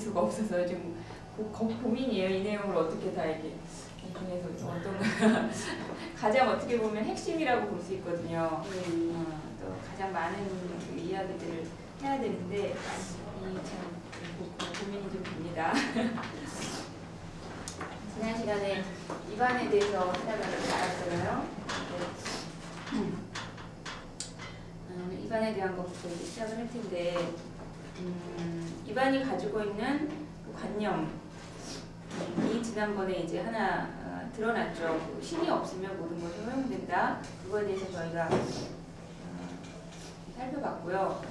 수가 없어서 지금 고, 고, 고민이에요. 이 내용을 어떻게 다 이렇게 이 중에서 어떤 가장 어떻게 보면 핵심이라고 볼 수 있거든요. 어, 또 가장 많은 그 이야기들을 해야 되는데 이참 고민이 좀 됩니다. 지난 시간에 입안에 대해서 하다가 알았잖아요. 음, 입안에 대한 것부터 시작을 할 텐데 음, 입안이 가지고 있는 그 관념이 지난번에 이제 하나 어, 드러났죠. 그 신이 없으면 모든 것이 허용된다. 그거에 대해서 저희가 어, 살펴봤고요.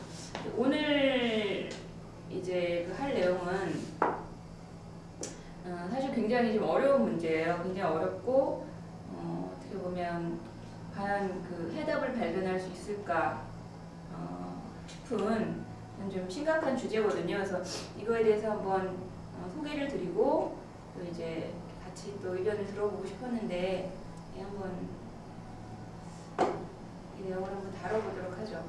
오늘 이제 그 할 내용은 어, 사실 굉장히 좀 어려운 문제예요. 굉장히 어렵고 어, 어떻게 보면 과연 그 해답을 발견할 수 있을까 어, 싶은 좀 심각한 주제거든요. 그래서 이거에 대해서 한번 어, 소개를 드리고 또 이제 같이 또 의견을 들어보고 싶었는데 예, 한번 이 내용을 한번 다뤄보도록 하죠.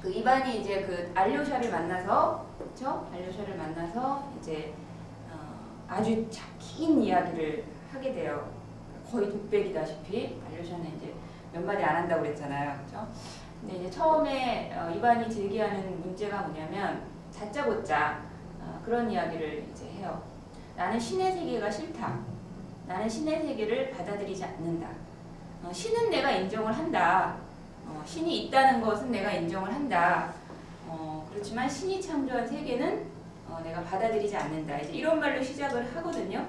그 이반이 이제 그 알료샤를 만나서 그렇죠? 알료샤를 만나서 이제 어, 아주 긴 이야기를 하게 돼요. 거의 독백이다시피 알료샤는 이제 몇 마디 안 한다고 그랬잖아요, 그렇죠? 근데 이제 처음에 어, 이반이 제기하는 문제가 뭐냐면 다짜고짜 어, 그런 이야기를 이제 해요. 나는 신의 세계가 싫다. 나는 신의 세계를 받아들이지 않는다. 어, 신은 내가 인정을 한다. 어, 신이 있다는 것은 내가 인정을 한다. 어, 그렇지만 신이 창조한 세계는 어, 내가 받아들이지 않는다. 이제 이런 말로 시작을 하거든요.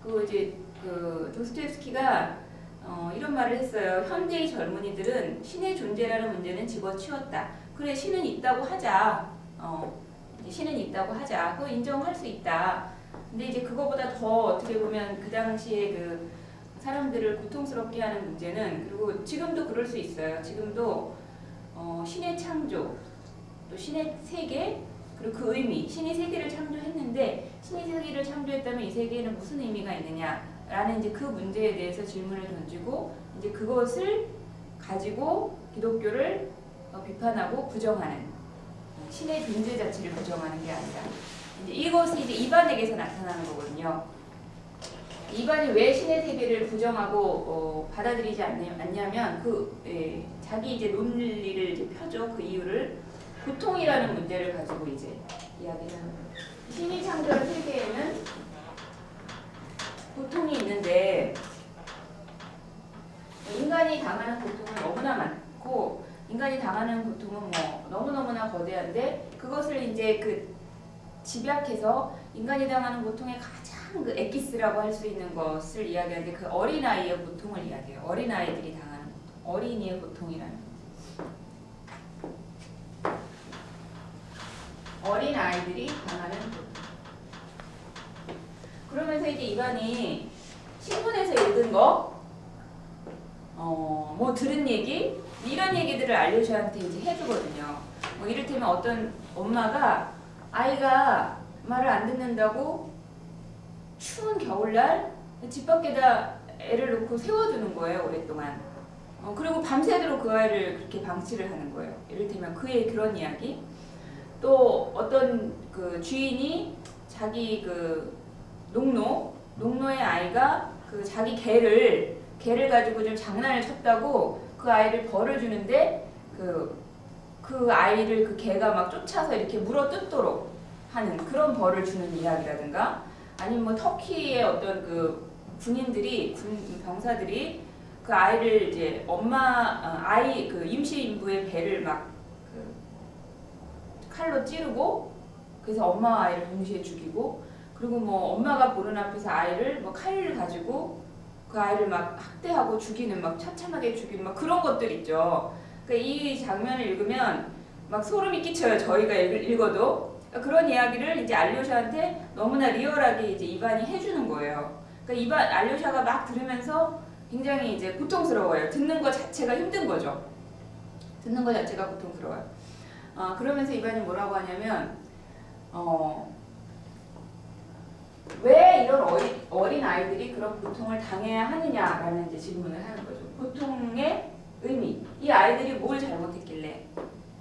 그 이제 그 도스토옙스키가 어, 이런 말을 했어요. 현대의 젊은이들은 신의 존재라는 문제는 집어치웠다. 그래 신은 있다고 하자. 어, 신은 있다고 하자. 그거 인정할 수 있다. 근데 이제 그거보다 더 어떻게 보면 그 당시에 그 사람들을 고통스럽게 하는 문제는 그리고 지금도 그럴 수 있어요. 지금도 어, 신의 창조, 또 신의 세계, 그리고 그 의미, 신이 세계를 창조했는데 신이 세계를 창조했다면 이 세계에는 무슨 의미가 있느냐 라는 이제 그 문제에 대해서 질문을 던지고 이제 그것을 가지고 기독교를 어, 비판하고 부정하는 신의 존재 자체를 부정하는 게 아니라 이제 이것이 이제 이반에게서 나타나는 거거든요. 이반이 왜 신의 세계를 부정하고 어, 받아들이지 않냐 면 그 예, 자기 이제 논리를 이제 펴죠 그 이유를 고통이라는 문제를 가지고 이제 이야기를 하는 거예요. 신이 창조한 세계에는 고통이 있는데 인간이 당하는 고통은 너무나 많고 인간이 당하는 고통은 뭐 너무너무나 거대한데 그것을 이제 그 집약해서 인간이 당하는 고통의 가장 그 엑기스라고 할 수 있는 것을 이야기하는데 그 어린아이의 고통을 이야기해요. 어린아이들이 당하는 고통, 어린이의 고통이라는 어린아이들이 당하는 고통. 그러면서 이제 이반이 신문에서 읽은 거, 어, 뭐 들은 얘기, 이런 얘기들을 알려주한테 이제 해주거든요. 뭐 이를테면 어떤 엄마가 아이가 말을 안 듣는다고 추운 겨울날 집 밖에다 애를 놓고 세워두는 거예요, 오랫동안. 어, 그리고 밤새도록 그 아이를 그렇게 방치를 하는 거예요. 이를테면 그의 그런 이야기. 또 어떤 그 주인이 자기 그 농노, 농노의 아이가 그 자기 개를, 개를 가지고 좀 장난을 쳤다고 그 아이를 벌을 주는데 그, 그 아이를 그 개가 막 쫓아서 이렇게 물어 뜯도록 하는 그런 벌을 주는 이야기라든가 아니면 뭐 터키의 어떤 그 군인들이 군 병사들이 그 아이를 이제 엄마 어, 아이 그 임시인부의 배를 막 그 칼로 찌르고 그래서 엄마와 아이를 동시에 죽이고 그리고 뭐 엄마가 보는 앞에서 아이를 뭐 칼을 가지고 그 아이를 막 학대하고 죽이는 막 처참하게 죽이는 막 그런 것들 있죠. 그러니까 이 장면을 읽으면 막 소름이 끼쳐요. 저희가 읽, 어도 그러니까 그런 이야기를 이제 알료샤한테 너무나 리얼하게 이제 이반이 해주는 거예요. 그러니까 이반 알료샤가 막 들으면서 굉장히 이제 고통스러워요. 듣는 것 자체가 힘든 거죠. 듣는 것 자체가 고통스러워요. 어, 그러면서 이반이 뭐라고 하냐면 어, 왜 이런 어린, 어린 아이들이 그런 고통을 당해야 하느냐라는 이제 질문을 하는 거죠. 고통의 의미. 이 아이들이 뭘 잘못했길래.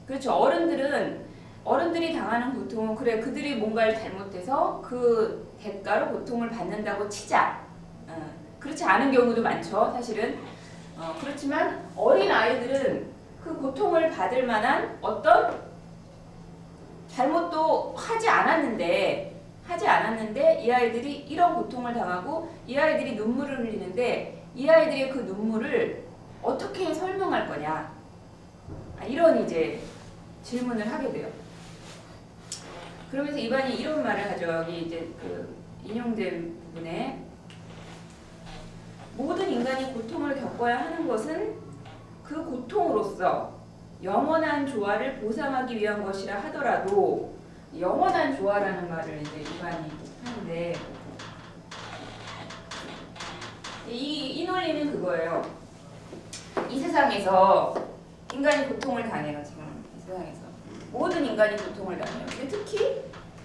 그렇죠. 어른들은 어른들이 당하는 고통은 그래 그들이 뭔가를 잘못해서 그 대가로 고통을 받는다고 치자. 어, 그렇지 않은 경우도 많죠, 사실은. 어, 그렇지만 어린 아이들은 그 고통을 받을 만한 어떤 잘못도 하지 않았는데 하지 않았는데 이 아이들이 이런 고통을 당하고 이 아이들이 눈물을 흘리는데 이 아이들의 그 눈물을 어떻게 설명할 거냐 아, 이런 이제 질문을 하게 돼요. 그러면서 이반이 이런 말을 하죠. 여기 이제 그 인용된 부분에 모든 인간이 고통을 겪어야 하는 것은 그 고통으로서 영원한 조화를 보상하기 위한 것이라 하더라도 영원한 조화라는 말을 이제 이반이 하는데 이, 이 논리는 그거예요. 이 세상에서 인간이 고통을 당해요 지금 이 세상에서 모든 인간이 고통을 당해요. 근데 특히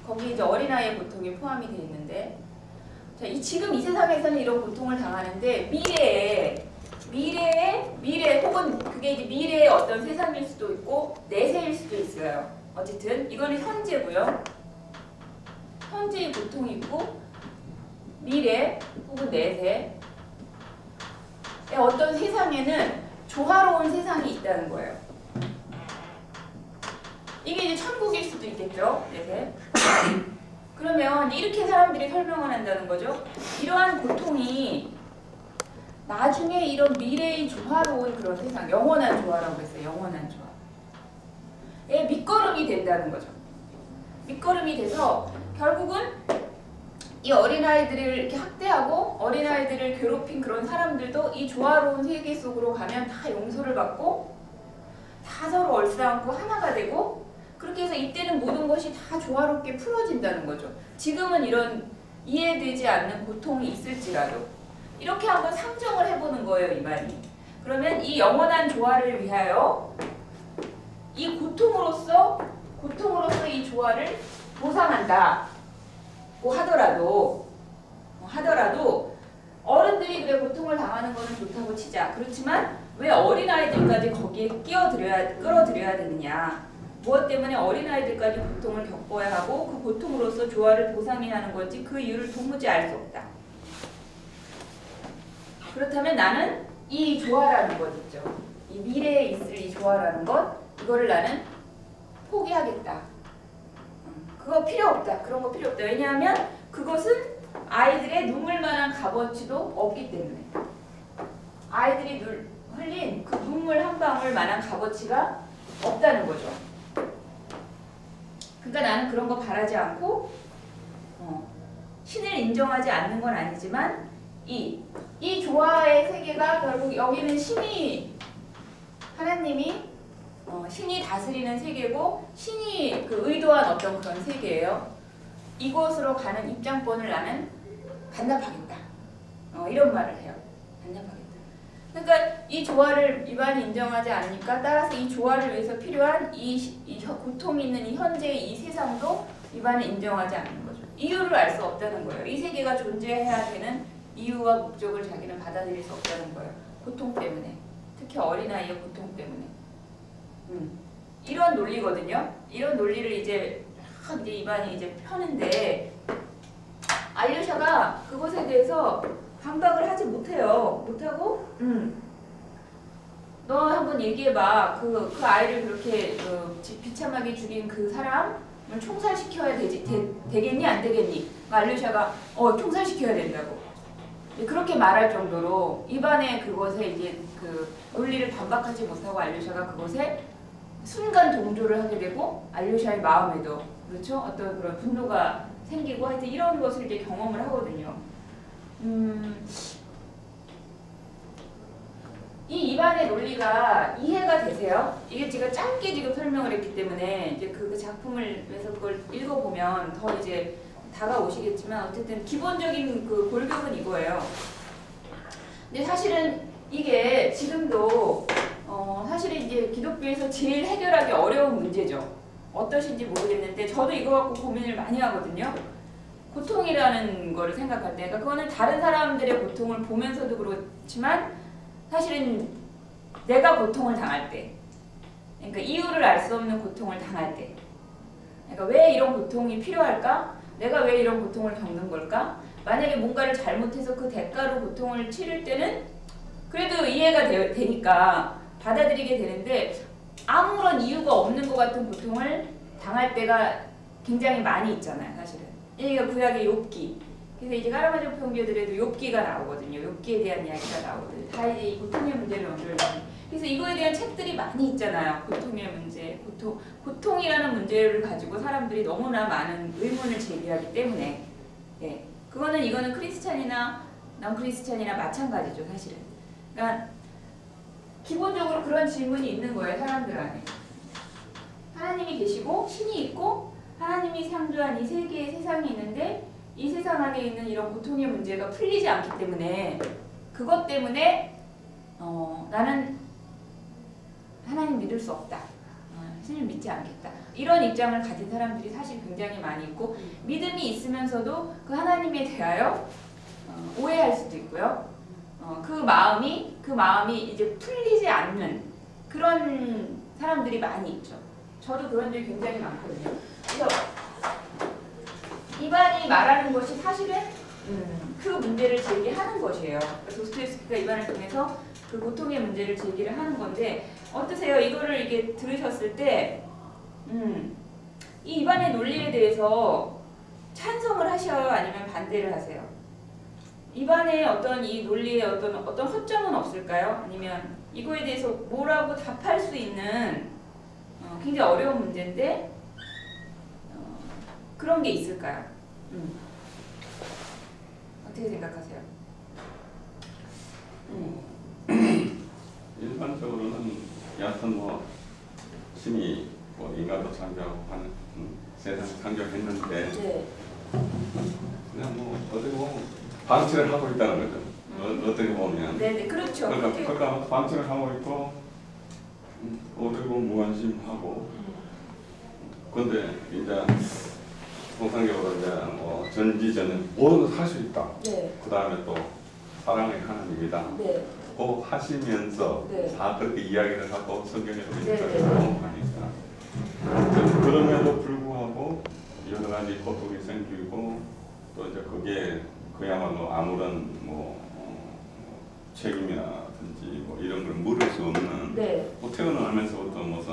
거기 이제 어린아이의 고통이 포함이 되어 있는데 자, 이 지금 이 세상에서는 이런 고통을 당하는데 미래에 미래에 미래 혹은 그게 이제 미래의 어떤 세상일 수도 있고 내세일 수도 있어요. 어쨌든 이거는 현재고요. 현재의 고통이 있고 미래 혹은 내세 어떤 세상에는 조화로운 세상이 있다는 거예요. 이게 이제 천국일 수도 있겠죠. 내세. 그러면 이렇게 사람들이 설명을 한다는 거죠. 이러한 고통이 나중에 이런 미래의 조화로운 그런 세상, 영원한 조화라고 했어요. 영원한 조화. 에 밑거름이 된다는 거죠. 밑거름이 돼서 결국은 이 어린아이들을 이렇게 학대하고 어린아이들을 괴롭힌 그런 사람들도 이 조화로운 세계 속으로 가면 다 용서를 받고 다 서로 얼싸안고 하나가 되고 그렇게 해서 이때는 모든 것이 다 조화롭게 풀어진다는 거죠. 지금은 이런 이해되지 않는 고통이 있을지라도 이렇게 한번 상정을 해보는 거예요, 이 말이. 그러면 이 영원한 조화를 위하여 이 고통으로서 고통으로서 이 조화를 보상한다고 하더라도 하더라도 어른들이 그래 고통을 당하는 것은 좋다고 치자. 그렇지만 왜 어린아이들까지 거기에 끼어들여야 끌어들여야 되느냐? 무엇 때문에 어린아이들까지 고통을 겪어야 하고 그 고통으로서 조화를 보상해야 하는 건지 그 이유를 도무지 알 수 없다. 그렇다면 나는 이 조화라는 것 있죠. 이 미래에 있을 이 조화라는 것 이거를 나는 포기하겠다. 음, 그거 필요 없다. 그런 거 필요 없다. 왜냐하면 그것은 아이들의 눈물 만한 값어치도 없기 때문에 아이들이 눈, 흘린 그 눈물 한 방울 만한 값어치가 없다는 거죠. 그러니까 나는 그런 거 바라지 않고 어, 신을 인정하지 않는 건 아니지만 이, 이 조화의 세계가 결국 여기는 신이 하나님이 어, 신이 다스리는 세계고 신이 그 의도한 어떤 그런 세계예요. 이곳으로 가는 입장권을 나는 반납하겠다. 어, 이런 말을 해요. 반납하겠다. 그러니까 이 조화를 입안이 인정하지 않으니까 따라서 이 조화를 위해서 필요한 이, 이 고통이 있는 이 현재의 이 세상도 입안이 인정하지 않는 거죠. 이유를 알 수 없다는 거예요. 이 세계가 존재해야 되는 이유와 목적을 자기는 받아들일 수 없다는 거예요. 고통 때문에. 특히 어린아이의 고통. 이런 논리거든요. 이런 논리를 이제 막 이제 입안이 이제 펴는데 알류샤가 그것에 대해서 반박을 하지 못해요. 못하고, 음. 너 한번 얘기해봐. 그, 그 아이를 그렇게 그 비참하게 죽인 그 사람을 총살시켜야 되지, 되, 되겠니? 안 되겠니? 알류샤가, 어, 총살시켜야 된다고. 그렇게 말할 정도로 입안에 그것에 이제 그 논리를 반박하지 못하고 알류샤가 그것에 순간 동조를 하게 되고 알류샤의 마음에도 그렇죠 어떤 그런 분노가 생기고 하여튼 이런 것을 이제 경험을 하거든요. 음, 이 입안의 논리가 이해가 되세요? 이게 제가 짧게 지금 설명을 했기 때문에 이제 그 작품을 해서 그걸 읽어보면 더 이제 다가오시겠지만 어쨌든 기본적인 그 골격은 이거예요. 근데 사실은 이게 지금도 어 사실은 이제 기독교에서 제일 해결하기 어려운 문제죠. 어떠신지 모르겠는데 저도 이거 갖고 고민을 많이 하거든요. 고통이라는 거를 생각할 때, 그러니까 그거는 다른 사람들의 고통을 보면서도 그렇지만 사실은 내가 고통을 당할 때, 그러니까 이유를 알 수 없는 고통을 당할 때, 그러니까 왜 이런 고통이 필요할까? 내가 왜 이런 고통을 겪는 걸까? 만약에 뭔가를 잘못해서 그 대가로 고통을 치를 때는 그래도 이해가 되, 되니까 받아들이게 되는데 아무런 이유가 없는 것 같은 고통을 당할 때가 굉장히 많이 있잖아요, 사실은. 여기가 구약의 욥기. 그래서 이제 까라마조 평교들에도 욥기가 나오거든요. 욥기에 대한 이야기가 나오거든요. 다 이제 이 고통의 문제를 연결을 하는. 그래서 이거에 대한 책들이 많이 있잖아요. 고통의 문제, 고통, 고통이라는 문제를 가지고 사람들이 너무나 많은 의문을 제기하기 때문에, 예, 그거는 이거는 크리스찬이나 넌 크리스찬이나 마찬가지죠, 사실은. 그러니까 기본적으로 그런 질문이 있는 거예요, 사람들 안에. 하나님이 계시고 신이 있고 하나님이 창조한 이 세계의 세상이 있는데 이 세상 안에 있는 이런 고통의 문제가 풀리지 않기 때문에 그것 때문에 어, 나는 하나님 믿을 수 없다. 어, 신을 믿지 않겠다. 이런 입장을 가진 사람들이 사실 굉장히 많이 있고 믿음이 있으면서도 그 하나님에 대하여 어, 오해할 수도 있고요. 어, 그 마음이 그 마음이 이제 풀리지 않는 그런 사람들이 많이 있죠. 저도 그런 적이 굉장히 많거든요. 그래서 이반이 말하는 것이 사실은 음, 그 문제를 제기하는 것이에요. 도스토옙스키가 이반을 통해서 그 고통의 문제를 제기를 하는 건데 어떠세요? 이거를 이게 들으셨을 때, 음, 이 이반의 논리에 대해서 찬성을 하셔요? 아니면 반대를 하세요? 이반의 어떤 이 논리에 어떤 어떤 허점은 없을까요? 아니면 이거에 대해서 뭐라고 답할 수 있는 어, 굉장히 어려운 문제인데 어, 그런 게 있을까요? 음. 어떻게 생각하세요? 음. 일반적으로는 여하튼 뭐 신이 뭐 인간도 창조하고 하는 음, 세상 창조했는데 네. 그냥 뭐 어떻게 보면 방치를 하고 있다는 거죠. 어, 어떻게 보면 네네 그렇죠. 그러니까 그러니까 방치를 하고 있고 음, 어떻게 보면 무관심하고 근데 이제 통상적으로 이제 뭐 전지전은 뭐든 할수 있다. 네. 그 다음에 또 사랑의 하나님이다. 네. 꼭 하시면서 네. 다 그렇게 이야기를 하고 성경에도 네, 네, 네. 나오니까 그럼에도 불구하고 여러 가지 고통이 생기고 또 이제 그게 그야말로 아무런 뭐 어, 책임이라든지 뭐 이런 걸 물을 수 없는 네. 뭐 태어나면서부터 무슨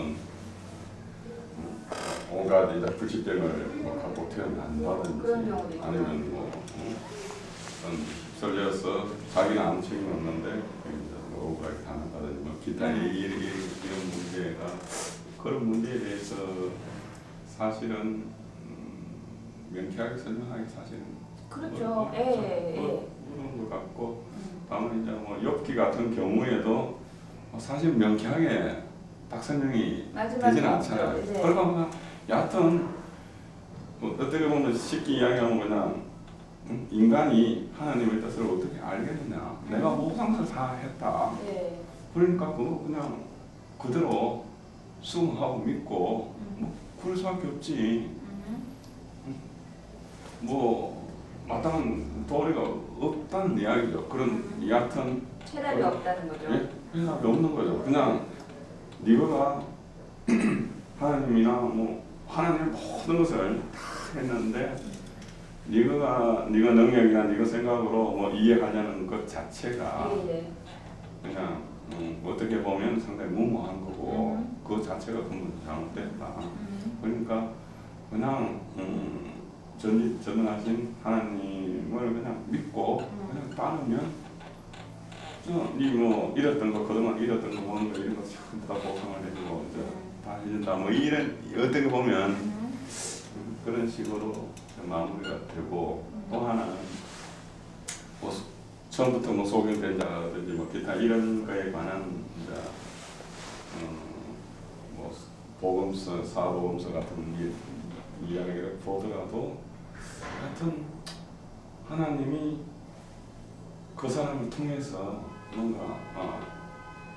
음, 온갖 이제 불치병을 뭐 갖고 태어난다든지. 아니면 뭐 어, 썰려서 자기는 아무 책임 없는데 뭐 억울하게 당한다든지 뭐 기타 음. 이- 이- 이- 이런 문제가 그런 문제에 대해서 사실은 음, 명쾌하게 설명하기 사실은 그렇죠. 뭐, 예, 예, 예. 뭐, 그런 것 같고 음. 다만 이제 뭐 엽기 같은 경우에도 뭐 사실 명쾌하게 딱 설명이 마지막에 되지는 않잖아요. 네. 그러니까 여하튼 뭐 어떻게 보면 쉽게 이야기하면 그냥 음, 인간이 하나님의 뜻을 어떻게 알겠느냐. 내가 모든 것을 다 했다. 네. 그러니까 그거 그냥 그대로 수긍하고 믿고 음. 뭐 그럴 수밖에 없지. 음. 뭐 마땅한 도리가 없다는 이야기죠. 그런 여하튼 체답이 어. 없다는 거죠. 예? 해답이 없는 거죠. 그냥 네가 하나님이나 뭐 하나님의 모든 것을 다 했는데 네가 네가 능력이나 네가 생각으로 뭐 이해하려는 것 자체가 예, 예. 그냥 음, 어떻게 보면 상당히 무모한 거고 음. 그 자체가根本 잘못됐다. 음. 그러니까 그냥 음, 전 전능하신 하나님을 그냥 믿고 음. 그냥 따르면 니뭐 잃었던 거 그동안 잃었던 거 모든 거 이런 거 전부 다 보상을 해주고 다 해준다 뭐 이런 어떻게 보면 음. 그런 식으로 마무리가 되고 또 하나는 뭐 소- 처음부터 뭐 소경된 자라든지 뭐 기타 이런 거에 관한 이제 음, 뭐 보금서 사보금서 같은 이, 이야기를 보더라도 하여튼 하나님이 그 사람을 통해서 뭔가 어,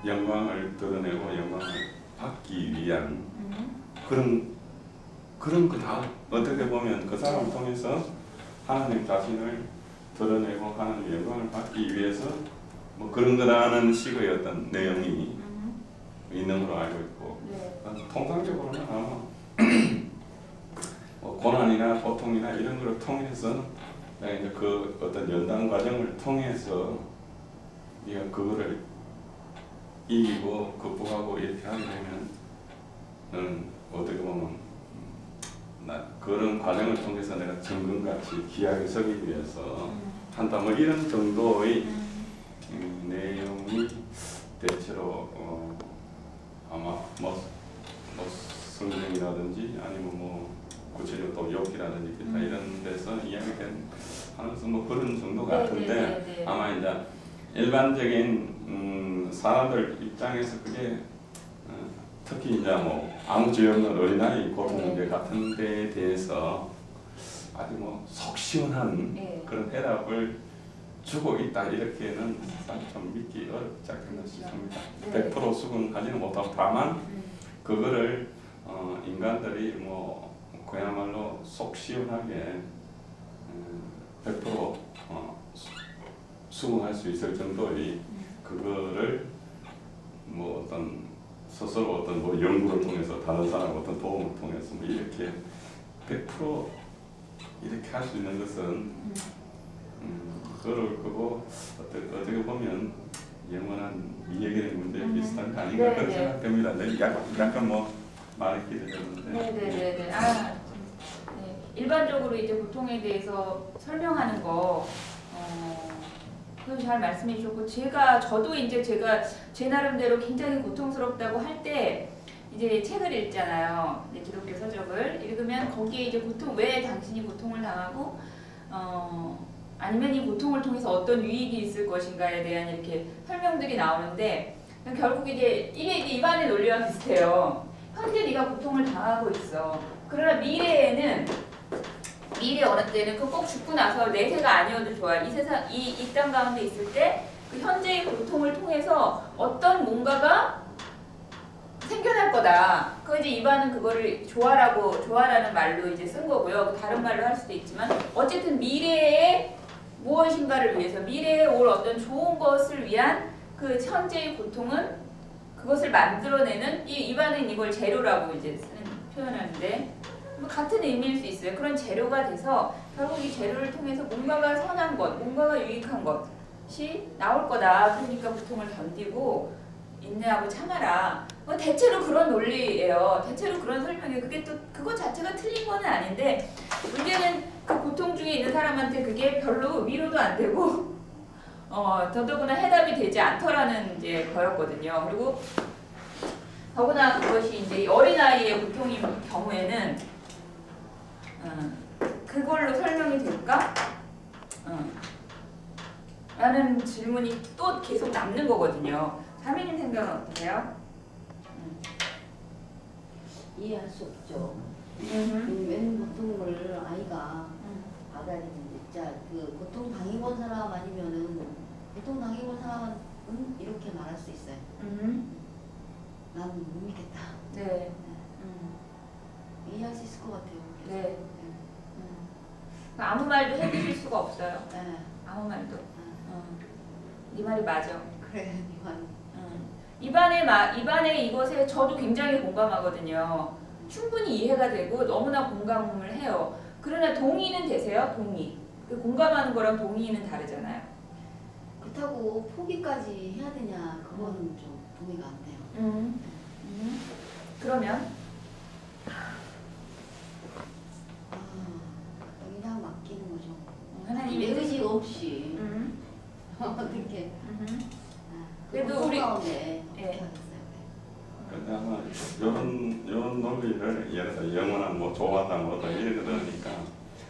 영광을 드러내고 영광을 받기 위한 음. 그런 그런 거다 어떻게 보면 그 사람을 통해서 하나님 자신을 드러내고 하나님 영광을 받기 위해서 뭐 그런 거라는 식의 어떤 내용이 음. 있는 걸로 알고 있고 네. 통상적으로는 아마 고난이나 고통이나 이런 걸 통해서 이제 그 어떤 연단 과정을 통해서 네가 그거를 이기고 극복하고 이렇게 하게 되면 는 어떻게 보면 음, 나 그런 과정을 통해서 내가 정금같이 귀하게 서기 위해서 한다. 뭐 이런 정도의 음, 내용이 대체로 어, 아마 뭐, 뭐 성경이라든지 아니면 뭐 구체적으로 또 욕기라든지 기타 음. 이런 데서 이야기된 하면서 뭐 그런 정도 네, 같은데 네, 네, 네. 아마 이제 일반적인 음, 사람들 입장에서 그게 어, 특히 이제 뭐 아무 죄 없는 어린아이 고통 네. 문제 같은 데에 대해서 아주 뭐속 시원한 네. 그런 해답을 주고 있다 이렇게는 좀 믿기 어렵지 않겠나 싶습니다. 네. 100% 수긍하지는 못하고 다만 음. 그거를 어, 인간들이 뭐 그야말로 속 시원하게 음, 100% 어, 수- 수긍할 수 있을 정도의 그거를 뭐 어떤 스스로 어떤 뭐 연구를 통해서 다른 사람 어떤 도움을 통해서 뭐 이렇게 100% 이렇게 할 수 있는 것은 음, 그럴 거고 어떻게, 어떻게 보면 영원한 미래의 문제 음. 비슷한 거 아닌가 네, 그렇게 네. 생각됩니다. 네, 약간, 약간 뭐 말이 길어졌는데 네네네네. 아, 네. 일반적으로 이제 고통에 대해서 설명하는 거, 어, 그건 잘 말씀해 주셨고, 제가, 저도 이제 제가 제 나름대로 굉장히 고통스럽다고 할 때, 이제 책을 읽잖아요. 이제 기독교 서적을 읽으면 거기에 이제 고통, 왜 당신이 고통을 당하고, 어, 아니면 이 고통을 통해서 어떤 유익이 있을 것인가에 대한 이렇게 설명들이 나오는데, 결국 이제 이게 입안의 논리와 비슷해요. 현재 네가 고통을 당하고 있어. 그러나 미래에는 미래 어느 때는 그 꼭 죽고 나서 내 세가 아니어도 좋아. 이 세상 이 이 땅 가운데 있을 때 그 현재의 고통을 통해서 어떤 뭔가가 생겨날 거다. 그 이제 이반은 그거를 조화라고 조화라는 말로 이제 쓴 거고요. 다른 말로 할 수도 있지만 어쨌든 미래에 무엇인가를 위해서 미래에 올 어떤 좋은 것을 위한 그 현재의 고통은 그것을 만들어내는 이 이반은 이걸 재료라고 이제 표현하는데 뭐 같은 의미일 수 있어요. 그런 재료가 돼서 결국 이 재료를 통해서 뭔가가 선한 것, 뭔가가 유익한 것이 나올 거다. 그러니까 고통을 견디고 인내하고 참아라. 뭐 대체로 그런 논리예요. 대체로 그런 설명이 그게 또 그것 자체가 틀린 건 아닌데 문제는 그 고통 중에 있는 사람한테 그게 별로 위로도 안 되고 어, 더더구나 해답이 되지 않더라는 이제 거였거든요. 그리고 더구나 그것이 이제 이 어린아이의 고통인 경우에는 어, 그걸로 설명이 될까? 어, 라는 질문이 또 계속 남는 거거든요. 사미님 생각은 어떠세요? 이해할 수 없죠. 음. 웬 고통을 아이가 받아야 되는데, 자, 그 고통 당해본 사람 아니면은 고통 당해본 사람은 이렇게 말할 수 있어요. 음. 난못 믿겠다. 네. 음. 이해할 수 있을 것 같아요. 그래서. 네. 음. 아무 말도 해드릴 수가 없어요. 네. 아무 말도. 아, 어. 네 말이 맞아. 그래, 이만. 음. 입안의 마, 입안의 이것에 저도 굉장히 공감하거든요. 충분히 이해가 되고 너무나 공감을 해요. 그러나 동의는 되세요? 동의. 그 공감하는 거랑 동의는 다르잖아요. 그렇다고 포기까지 해야 되냐, 그거는 좀 동의가 안 돼요. 음. 음. 그러면 아, 그냥 맡기는 거죠. 하나님의 내 의지 없이 음. 어떻게 음. 아, 그래도 우리- 가운데 어떻게 예. 하겠어요? 근데 아마 이런 이런 논리를 예를 들어 영원한 뭐 조화다 뭐다 이런 거 넣으니까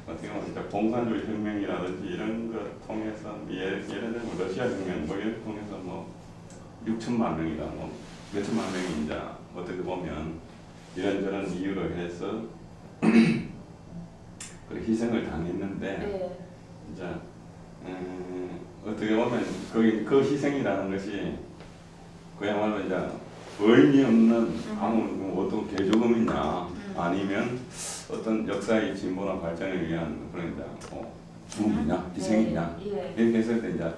어떻게 보면 이제 공산주의 혁명이라든지 이런 거 통해서 예를, 예를 들면 러시아 혁명 뭐 이런 거 통해서 뭐 6천만 명이다 뭐 몇천만 명이 이제 어떻게 보면 이런저런 이유로 해서 그 희생을 당했는데 네. 이제 음, 어떻게 보면 그, 그 희생이라는 것이 그야말로 이제 의미 없는 아무 뭐 어떤 개조금이냐 아니면 어떤 역사의 진보나 발전을 위한 그런 이제 뭐 죽음이냐 희생이냐 네. 예. 이렇게 했을 때 이제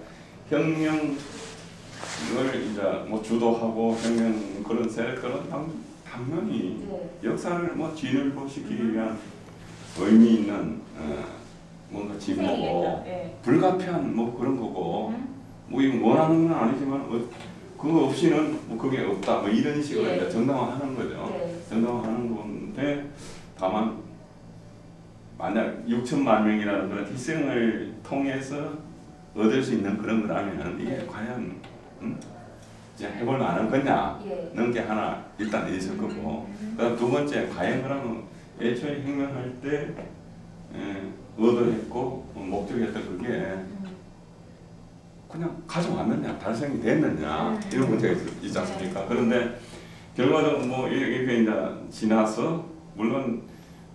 혁명을 이제 뭐 주도하고 혁명 그런 세력 그런 당- 당연히 네. 역사를 뭐 진일보시키기 위한 의미 있는 어, 뭔가 진보고. 예. 불가피한 뭐 그런 거고 음. 뭐 이거 원하는 건 아니지만 어, 그거 없이는 뭐 그게 없다 뭐 이런 식으로 예. 이제 정당화하는 거죠. 네. 정당화하는 건데 다만 만약 6천만 명이라는 그런 희생을 통해서 얻을 수 있는 그런 거라면 이게 네. 과연 음? 이제 해볼 만한 거냐 예. 는게 하나 일단 있을 거고 음. 그다음 두 번째 과연 그러면 애초에 혁명할 때 에, 의도했고 목적이었던 그게 음. 그냥 가져왔느냐 달성이 됐느냐 음. 이런 문제가 있, 있지 않습니까? 그런데 결과적으로 뭐 이렇게 이제 지나서 물론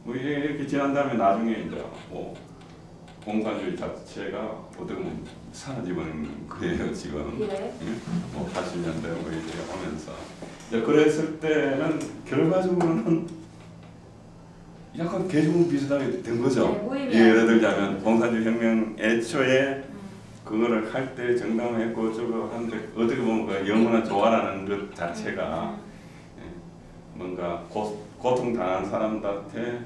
뭐 이렇게 지난 다음에 나중에 이제 뭐 공산주의 자체가 어떻게 보면 사라지버린 거예요 지금 예. 뭐 80년대 뭐 이렇게 오면서 이제 그랬을 때는 결과적으로는 약간 개종 비슷하게 된 거죠. 네. 예를 들자면 공산주의 혁명 애초에 음. 그거를 할 때 정당했고 저거 하는데 어떻게 보면 그 영원한 조화라는 것 자체가 예, 뭔가 고, 고통당한 사람들한테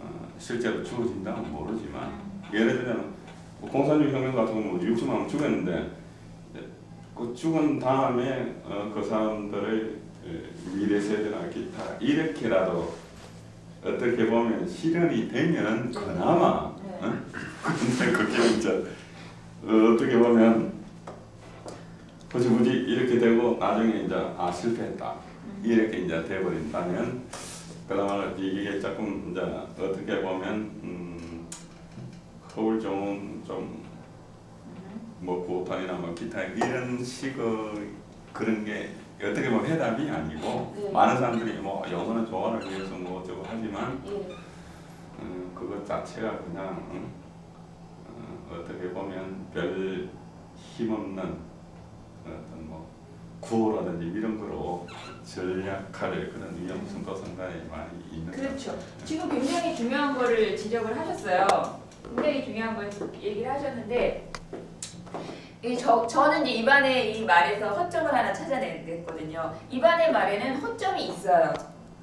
어, 실제로 주어진다면 모르지만 예를 들면 뭐 공산주의 혁명 같은 경우는 6천만 명 죽었는데 이제 그 죽은 다음에 어, 그 사람들의 에, 미래 세대나 기타 이렇게라도 어떻게 보면 실현이 되면 그나마 네. 어? 근데 그게 이제 어, 어떻게 보면 굳이 이렇게 되고 나중에 이제 아 실패했다 이렇게 이제 돼버린다면 그나마 이게 조금 이제 어떻게 보면 음, 서울 좀 좀뭐 고탄이나 뭐 기타 이런 식의 그런 게 어떻게 보면 해답이 아니고 네. 많은 사람들이 뭐 영원한 조화를 위해서 뭐 어쩌고 하지만 예. 음, 그것 자체가 그냥 음, 어, 어떻게 보면 별 힘없는 어떤 뭐 구호라든지 이런 거로 전략할 그런 위험성도 상당히 많이 있는 것 그렇죠. 지금 굉장히 중요한 거를 지적을 하셨어요. 굉장히 중요한 걸 얘기를 하셨는데 이 저, 저는 이제 입안의 이 말에서 허점을 하나 찾아냈거든요. 입안의 말에는 허점이 있어요.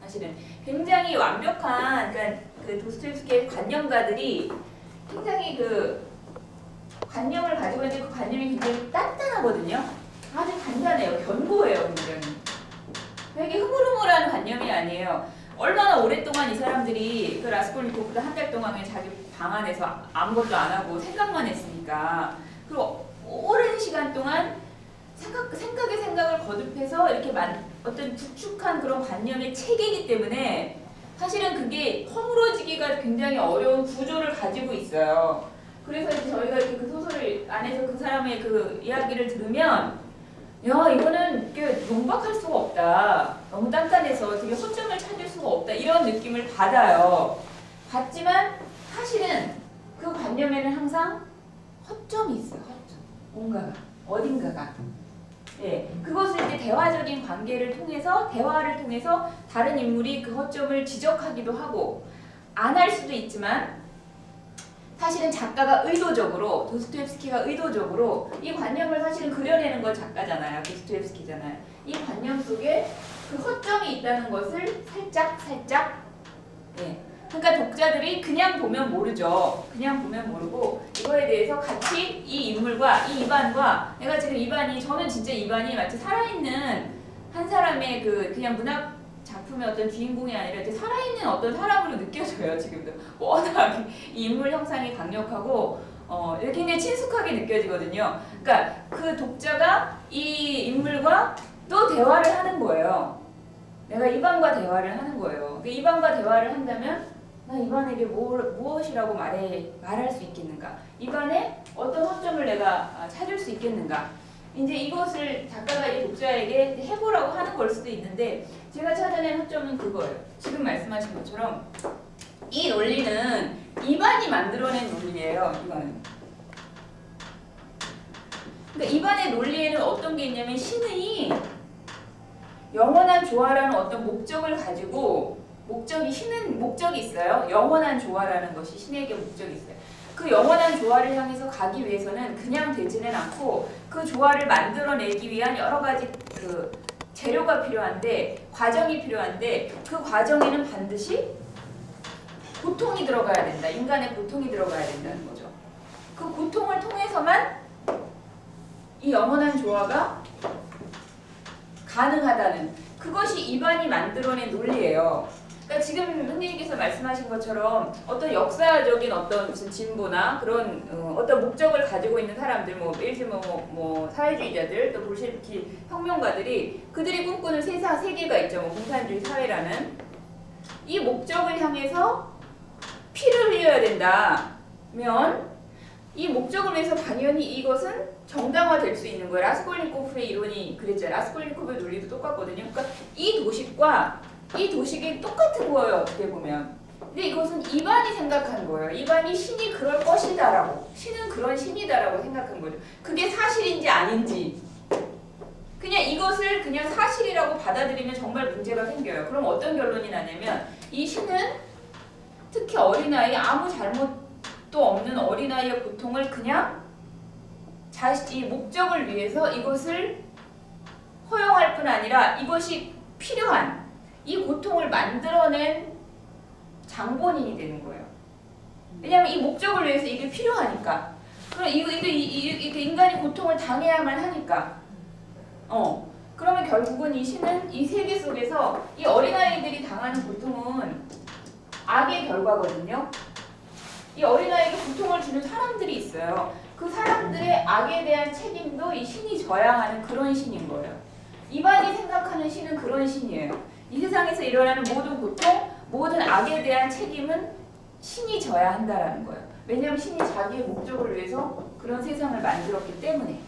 사실은 굉장히 완벽한 그러니까 그 도스토옙스키의 관념가들이 굉장히 그 관념을 가지고 있는데 그 관념이 굉장히 단단하거든요. 아주 단단해요. 견고해요, 굉장히. 되게 흐물흐물한 관념이 아니에요. 얼마나 오랫동안 이 사람들이 그 라스콜니코프도 한달 동안 그냥 자기 방 안에서 아무것도 안 하고 생각만 했으니까 그리고 오랜 시간 동안 생각, 생각에 생각을 거듭해서 이렇게 만, 어떤 구축한 그런 관념의 체계이기 때문에 사실은 그게 허물어지기가 굉장히 어려운 구조를 가지고 있어요. 그래서 저희가 이렇게 그 소설을 안에서 그 사람의 그 이야기를 들으면 야 이거는 용박할 수가 없다. 너무 단단해서 되게 허점을 찾을 수가 없다. 이런 느낌을 받아요. 받지만 사실은 그 관념에는 항상 허점이 있어요. 허점. 뭔가가 어딘가가. 예, 그것을 이제 대화적인 관계를 통해서 대화를 통해서 다른 인물이 그 허점을 지적하기도 하고 안 할 수도 있지만 사실은 작가가 의도적으로 도스토옙스키가 의도적으로 이 관념을 사실은 그려내는 건 작가잖아요. 도스토옙스키잖아요. 이 관념 속에 그 허점이 있다는 것을 살짝 살짝 예. 그러니까 독자들이 그냥 보면 모르죠. 그냥 보면 모르고 이거에 대해서 같이 이 인물과 이 이반과 내가 지금 이반이 저는 진짜 이반이 마치 살아있는 한 사람의 그 그냥 문학 작품의 어떤 주인공이 아니라 이렇게 살아있는 어떤 사람으로 느껴져요 지금도 워낙 이 인물 형상이 강력하고 어, 이렇게 굉장히 친숙하게 느껴지거든요. 그러니까 그 독자가 이 인물과 또 대화를 하는 거예요. 내가 이반과 대화를 하는 거예요. 그 이반과 대화를 한다면 나 이반에게 뭘, 무엇이라고 말해, 말할 수 있겠는가? 이반에 어떤 허점을 내가 아, 찾을 수 있겠는가? 이제 이것을 작가가 이 독자에게 해보라고 하는 걸 수도 있는데 제가 찾아낸 허점은 그거예요. 지금 말씀하신 것처럼 이 논리는 이반이 만들어낸 논리예요. 이거는. 그러니까 이반의 논리에는 어떤 게 있냐면 신의 영원한 조화라는 어떤 목적을 가지고 목적이 신은 목적이 있어요. 영원한 조화라는 것이 신에게 목적이 있어요. 그 영원한 조화를 향해서 가기 위해서는 그냥 되지는 않고 그 조화를 만들어내기 위한 여러 가지 그 재료가 필요한데 과정이 필요한데 그 과정에는 반드시 고통이 들어가야 된다. 인간의 고통이 들어가야 된다는 거죠. 그 고통을 통해서만 이 영원한 조화가 가능하다는 그것이 이반이 만들어낸 논리예요. 그러니까 지금 선생님께서 말씀하신 것처럼 어떤 역사적인 어떤 무슨 진보나 그런 어, 떤 목적을 가지고 있는 사람들, 뭐 들면 뭐, 뭐 사회주의자들, 또 볼셰비키 혁명가들이 그들이 꿈꾸는 세상 세계가 있죠. 뭐 공산주의 사회라는 이 목적을 향해서 피를 흘려야 된다면 이 목적을 위해서 당연히 이것은 정당화될 수 있는 거예요. 라스콜니코프의 이론이 그랬잖아요. 라스콜니코프의 논리도 똑같거든요. 그러니까 이 도식과 이 도식이 똑같은 거예요. 어떻게 보면. 근데 이것은 이반이 생각한 거예요. 이반이 신이 그럴 것이다 라고. 신은 그런 신이다 라고 생각한 거죠. 그게 사실인지 아닌지. 그냥 이것을 그냥 사실이라고 받아들이면 정말 문제가 생겨요. 그럼 어떤 결론이 나냐면 이 신은 특히 어린아이 아무 잘못도 없는 어린아이의 고통을 그냥 자신이 목적을 위해서 이것을 허용할 뿐 아니라 이것이 필요한 이 고통을 만들어낸 장본인이 되는 거예요. 왜냐하면 이 목적을 위해서 이게 필요하니까. 그럼 이거 이거 이- 이- 이렇게 인간이 고통을 당해야만 하니까. 어. 그러면 결국은 이 신은 이 세계 속에서 이 어린아이들이 당하는 고통은 악의 결과거든요. 이 어린아이에게 고통을 주는 사람들이 있어요. 그 사람들의 악에 대한 책임도 이 신이 져야 하는 그런 신인 거예요. 이반이 생각하는 신은 그런 신이에요. 이 세상에서 일어나는 모든 고통, 모든 악에 대한 책임은 신이 져야 한다라는 거예요. 왜냐하면 신이 자기의 목적을 위해서 그런 세상을 만들었기 때문에.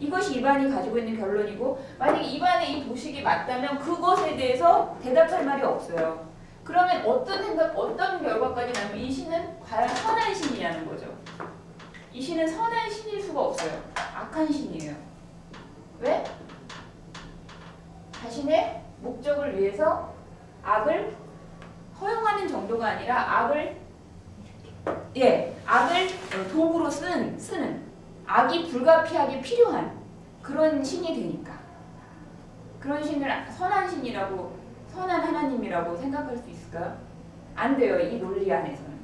이것이 이반이 가지고 있는 결론이고 만약에 이반의 이 도식이 맞다면 그것에 대해서 대답할 말이 없어요. 그러면 어떤 생각, 어떤 결과까지 나면 이 신은 과연 선한 신이냐는 거죠. 이 신은 선한 신일 수가 없어요. 악한 신이에요. 왜? 자신의 목적을 위해서 악을 허용하는 정도가 아니라 악을 예, 악을 어, 도구로 쓰는 쓰는 악이 불가피하게 필요한 그런 신이 되니까 그런 신을 선한 신이라고 선한 하나님이라고 생각할 수 있을까요? 안 돼요. 이 논리 안에서는.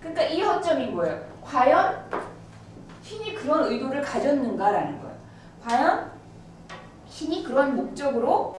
그러니까 이 허점인 거예요. 과연 신이 그런 의도를 가졌는가라는 거예요. 과연 신이 그런 목적으로